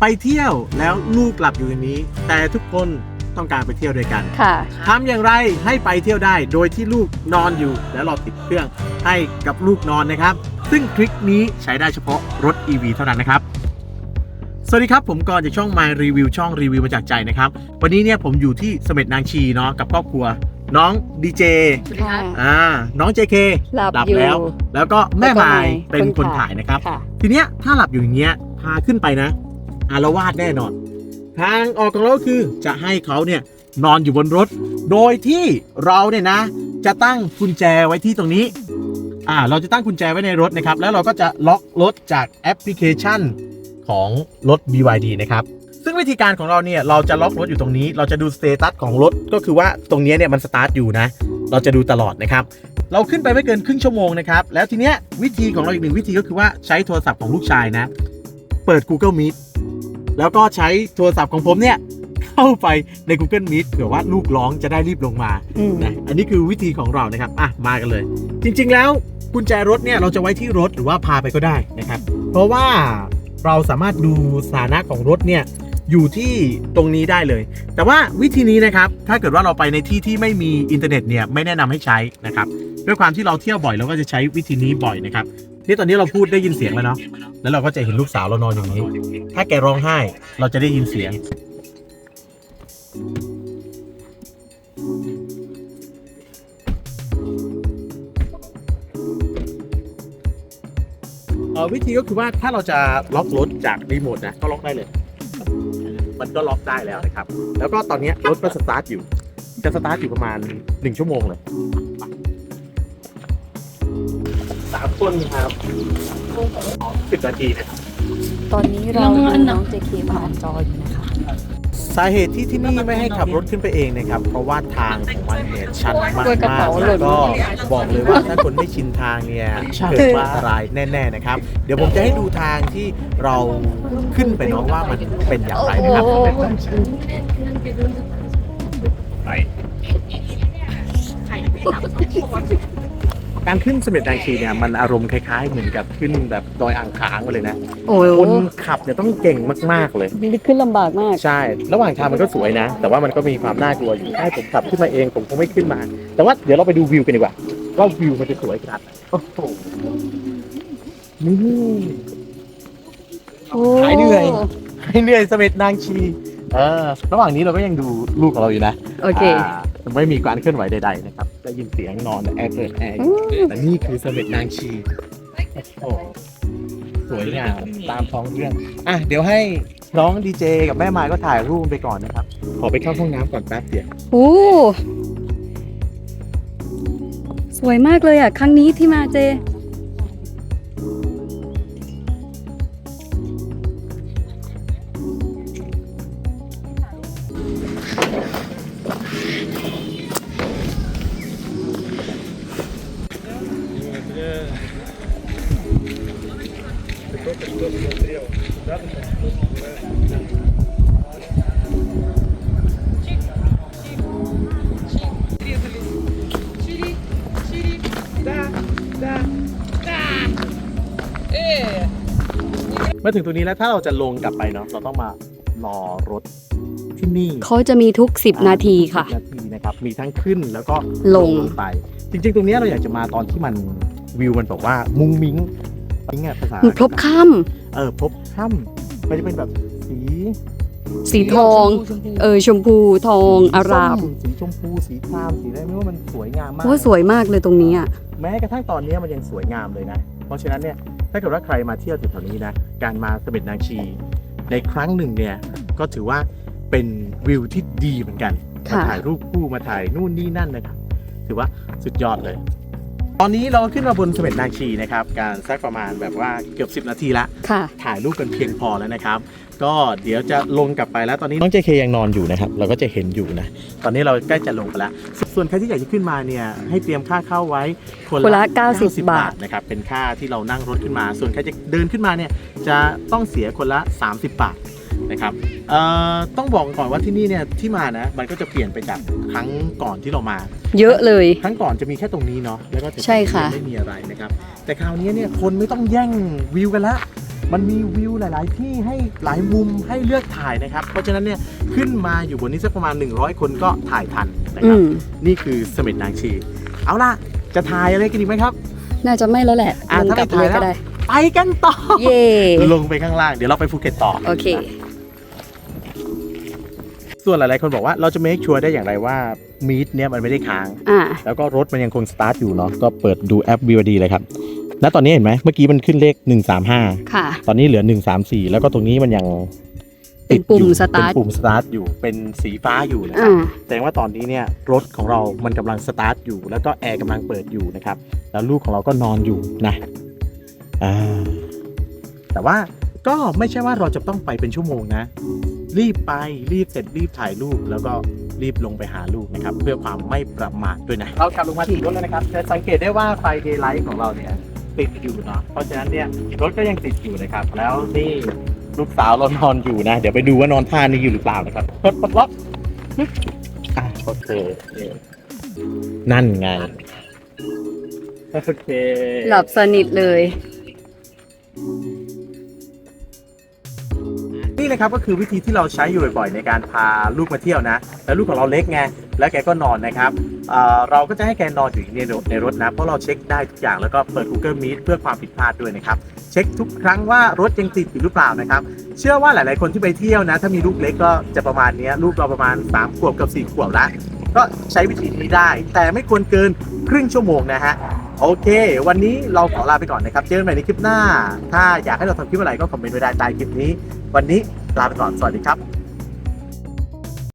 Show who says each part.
Speaker 1: ไปเที่ยวแล้วลูกหลับอยู่ในนี้ แต่ทุกคนต้องการไปเที่ยวด้วยกัน
Speaker 2: ค่ะ
Speaker 1: ทำอย่างไรให้ไปเที่ยวได้ โดยที่ลูกนอนอยู่แล้วเราติดเครื่องให้กับลูกนอนนะครับ ซึ่งทริคนี้ใช้ได้เฉพาะรถ EV เท่านั้นนะครับ สวัสดีครับผมกรจากช่อง My Review ช่องรีวิวมาจากใจนะครับ วันนี้เนี่ยผมอยู่ที่เสม็ดนางชีเนาะกับครอบครัว น้องดีเจ
Speaker 2: ค่ะ
Speaker 1: อ่าน้อง JK
Speaker 2: หลับอยู่
Speaker 1: แล้ว แล้วก็แม่
Speaker 2: แล้วก็
Speaker 1: ไมาย
Speaker 2: ไมค์
Speaker 1: เป็น
Speaker 2: ค
Speaker 1: คน
Speaker 2: น
Speaker 1: ถ่า
Speaker 2: ถ่ายย
Speaker 1: นะครับ
Speaker 2: ค่ะ
Speaker 1: ทีเนี้ยถ้าหลับอยู่อย่างเงี้ยพาขึ้นไปนะ อารวาสแน่นอน ทางออกของเราคือจะให้เขาเนี่ยนอนอยู่บนรถ โดยที่เราเนี่ยนะ จะตั้งกุญแจไว้ที่ตรงนี้อ่าเราจะตั้งกุญแจไว้ในรถนะครับ แล้วเราก็จะล็อกรถจากแอปพลิเคชันของรถ BYD นะครับซึ่งวิธีการของเราเนี่ยเราจะล็อกรถอยู่ตรงนี้ เราจะดูสเตตัสของรถก็คือว่าตรงนี้เนี่ยมันสตาร์ทอยู่นะ เราจะดูตลอดนะครับ เราขึ้นไปไม่เกินครึ่งชั่วโมงนะครับ แล้วทีเนี้ยวิธีของเราอีกหนึ่งวิธีก็คือว่าใช้โทรศัพท์ของลูกชายนะ เปิด Google Meet แล้วก็ใช้โทรศัพท์ของผมเนี่ยเข้าไปใน Google Meet เผื่อว่าลูกร้องจะได้รีบลงมา
Speaker 2: อืม
Speaker 1: นะอันนี้คือวิธีของเรานะครับอะมากันเลย จริง ๆ แล้วกุญแจรถเนี่ยเราจะไว้ที่รถหรือว่าพาไปก็ได้นะครับ เพราะว่าเราสามารถดูสถานะของรถเนี่ยอยู่ที่ตรงนี้ได้เลย แต่ว่าวิธีนี้นะครับ ถ้าเกิดว่าเราไปในที่ที่ไม่มีอินเทอร์เน็ตเนี่ยไม่แนะนำให้ใช้นะครับ ด้วยความที่เราเที่ยวบ่อยเราก็จะใช้วิธีนี้บ่อยนะครับ นี่ตอนนี้เราพูดได้ยินเสียงแล้วเนาะแล้วเราก็จะเห็นลูกสาวเรานอนอย่างนี้ ถ้าแกร้องไห้ เราจะได้ยินเสียง เออวิธีก็คือว่าถ้าเราจะล็อกรถจากรีโมทนะก็ล็อกได้เลย มันก็ล็อกได้แล้วนะครับ แล้วก็ตอนนี้รถก็สตาร์ทอยู่ จะสตาร์ทอยู่ประมาณ1ชั่วโมงเลย สามคนครับสิบนาทีนะ
Speaker 2: ตอนนี้เราดูน้องเจเคผ่านจออยู่นะคะ
Speaker 1: สาเหตุที่ที่นี่ไม่ให้ขับรถขึ้นไปเองนะครับ เพราะว่าทางของมันเนี่ยชันมาก
Speaker 2: กลัวกระ
Speaker 1: มาก
Speaker 2: เป๋าหล่
Speaker 1: แล้ว
Speaker 2: น
Speaker 1: ก็บอกเลยว่าถ้าคนไม่ชินทางเนี่ยเกิดว่าอะไรแน่ๆนะครับ เดี๋ยวผมจะให้ดูทางที่เราขึ้นไปเน้องว่ามันเป็นอย่างไรนะครับ การขึ้นเสม็ดนางชีเนี่ยมันอารมณ์คล้ายๆ เหมือนกับขึ้นแบบดอยอ่างขางมาเลยนะ
Speaker 2: โอ้ย
Speaker 1: คนขับเนี่ยต้องเก่งมากๆเลย
Speaker 2: มันขึ้นลำบากมาก
Speaker 1: ใช่ ระหว่างทางมันก็สวยนะ แต่ว่ามันก็มีความน่ากลัวอยู่ให้ผมขับขึ้นมาเองผมคงไม่ขึ้นมา แต่ว่าเดี๋ยวเราไปดูวิวกันดีกว่าว่าวิวมันจะสวยขนาดไหนโอ้โหนี่
Speaker 2: โอ้
Speaker 1: หายเหนื่อยให้เหนื่อยเสม็ดนางชีเออระหว่างนี้เราก็ยังดูลูกของเราอยู่นะ
Speaker 2: โอเคา
Speaker 1: ไม่มีการเคลื่อนไหวใด ๆ นะครับ ได้ยินเสียงนอนแอร์เปิดแอร์อยู่แต่นี่คือเสม็ดนางชีโอ้โหสวยงามตามท้องเรื่องอะเดี๋ยวให้น้องดีเจกับแม่ไม้ก็ถ่ายรูปไปก่อนนะครับ ขอไปเข้าห้องน้ำก่อนแป๊บเดียว
Speaker 2: โอ้สวยมากเลยอะ ครั้งนี้ที่มาเจ
Speaker 1: มาถึงตรงนี้แล้วถ้าเราจะลงกลับไปเนาะเราต้องมารอรถที่นี่
Speaker 2: เขาจะมีทุก 10 นาทีค่ะ
Speaker 1: นาทีนะครับมีทั้งขึ้นแล้วก็
Speaker 2: ลง
Speaker 1: ไป จริง ๆ ตรงเนี้ยเราอยากจะมาตอนที่มันวิวมันแบบว่ามุ้งมิ้งมิ้งอะภาษา
Speaker 2: มันพลบค่
Speaker 1: เออพบค่ำมันจะเป็นแบบสีำ
Speaker 2: สีทอง
Speaker 1: ชมพู
Speaker 2: เออชมพูทองอาราม
Speaker 1: ส้มสีชมพูสีครามสีอะไรไม่ว่ามันสวยงามมาก
Speaker 2: โอ้สวยมากเลยตรงนี้อะ
Speaker 1: แม้กระทั่งตอนนี้มันยังสวยงามเลยนะ เพราะฉะนั้นเนี่ยถ้าเกิดว่าใครมาเที่ยวแถวๆนี้นะ การมาเสม็ดนางชี ในครั้งหนึ่งเนี่ยก็ถือว่าเป็นวิวที่ดีเหมือนกัน มา
Speaker 2: ค่ะ
Speaker 1: ถ่ายรูปคู่มาถ่ายนู่นนี่นั่นนะครับถือว่าสุดยอดเลย ตอนนี้เราขึ้นมาบนเสม็ดนางชีนะครับ การสักประมาณแบบว่าเกือบ 10 นาทีละ
Speaker 2: ค่ะ
Speaker 1: ถ่ายรูปกันเพียงพอแล้วนะครับ ก็เดี๋ยวจะลงกลับไปแล้วตอนนี้น้องเจเคยังนอนอยู่นะครับ เราก็จะเห็นอยู่นะ ตอนนี้เราใกล้จะลงไปแล้ว ส่วนใครที่อยากจะขึ้นมาเนี่ยให้เตรียมค่าเข้าไว้คน
Speaker 2: คน
Speaker 1: ละ
Speaker 2: ละ90บาท
Speaker 1: นะครับ เป็นค่าที่เรานั่งรถขึ้นมา ส่วนใครจะเดินขึ้นมาเนี่ยจะต้องเสียคนละ 30 บาท นะครับเอ่อต้องบอกก่อนว่าที่นี่เนี่ยที่มานะมันก็จะเปลี่ยนไปจากครั้งก่อนที่เรามา
Speaker 2: เยอะเลย
Speaker 1: ครั้งก่อนจะมีแค่ตรงนี้เนาะแล้วก็จะ
Speaker 2: ใช่ค่ะ
Speaker 1: ไม่มีอะไรนะครับแต่คราวนี้เนี่ยคนไม่ต้องแย่งวิวกันละมันมีวิวหลาย ๆ ที่ให้หลายมุมให้เลือกถ่ายนะครับ เพราะฉะนั้นเนี่ยขึ้นมาอยู่บนนี้สักประมาณ 100 คนก็ถ่ายทันนะค
Speaker 2: อื
Speaker 1: รับ
Speaker 2: ม
Speaker 1: นี่คือเสม็ดนางชี เอาล่ะ จะถ่ายอะไรกันอีกไหมครับ
Speaker 2: น่าจะไม่แล้วแหละ
Speaker 1: อะ
Speaker 2: ลง
Speaker 1: ถ้าก
Speaker 2: ลับ
Speaker 1: ไม่
Speaker 2: เลย
Speaker 1: ถ่ายแล้ว
Speaker 2: ก็ได้
Speaker 1: ไปกันต่อ
Speaker 2: เย่
Speaker 1: ลงไปข้างล่าง เดี๋ยวเราไปภูเก็ตต่อ
Speaker 2: โอเค
Speaker 1: ส่วนหลายๆคนบอกว่าเราจะ make sure ได้อย่างไรว่ามีดเนี่ยมันไม่ได้ค้าง
Speaker 2: อ่า
Speaker 1: แล้วก็รถมันยังคงสตาร์ทอยู่เนาะก็เปิดดูแอป VOD เลยครับณตอนนี้เห็นไหมเมื่อกี้มันขึ้นเลข 135
Speaker 2: ค่ะ
Speaker 1: ตอนนี้เหลือ 134 แล้วก็ตรงนี้มันยัง
Speaker 2: เป็นปุ่ม
Speaker 1: อยู่
Speaker 2: start
Speaker 1: เป็นปุ่มสตาร์ทอยู่เป็นสีฟ้าอยู่นะค
Speaker 2: อ่า
Speaker 1: รับแสดงว่าตอนนี้เนี่ยรถของเรามันกำลังสตาร์ทอยู่ แล้วก็แอร์กำลังเปิดอยู่นะครับ แล้วลูกของเราก็นอนอยู่นะอ่าแต่ว่า ก็ไม่ใช่ว่าเราจะต้องไปเป็นชั่วโมงนะ รีบไปรีบเสร็จรีบถ่ายรูปแล้วก็รีบลงไปหาลูกนะครับ เพื่อความไม่ประมาทด้วยนะ เรากลับลงมาถึงรถแล้วนะครับจะสังเกตได้ว่าไฟเดย์ไลท์ของเราเนี่ยติดอยู่เนาะเพราะฉะนั้นเนี่ยรถก็ยังติดอยู่นะครับ แล้วนี่ลูกสาวเรานอนอยู่นะ เดี๋ยวไปดูว่านอนท่านี้อยู่หรือเปล่านะครับเปิดปลดล็อกปึ๊บอะโอเคนั่นไงโอเค
Speaker 2: หลับสนิทเลย
Speaker 1: นี่นะครับก็คือวิธีที่เราใช้อยู่บ่อยๆในการพาลูกมาเที่ยวนะ แล้วลูกของเราเล็กไงแล้วแกก็นอนนะครับเอ่อเราก็จะให้แกนอนอยู่ในรถในรถนะเพราะเราเช็คได้ทุกอย่างแล้วก็เปิด Google Meet เพื่อความผิดพลาดด้วยนะครับเช็คทุกครั้งว่ารถยังติดอยู่หรือเปล่านะครับเชื่อว่าหลาย ๆ คนที่ไปเที่ยวนะ ถ้ามีลูกเล็กก็จะประมาณนี้ลูกเราประมาณ3ขวบกับ4ขวบล้วก็ใช้วิธีนี้ได้ แต่ไม่ควรเกินครึ่งชั่วโมงนะฮะโอเค วันนี้เราขอลาไปก่อนนะครับ เจอกันใหม่ในคลิปหน้า ถ้าอยากให้เราทำคลิปอะไรก็คอมเมนต์ไว้ได้ใต้คลิปนี้ วันนี้ ลาไปก่อน สวัสดีครับ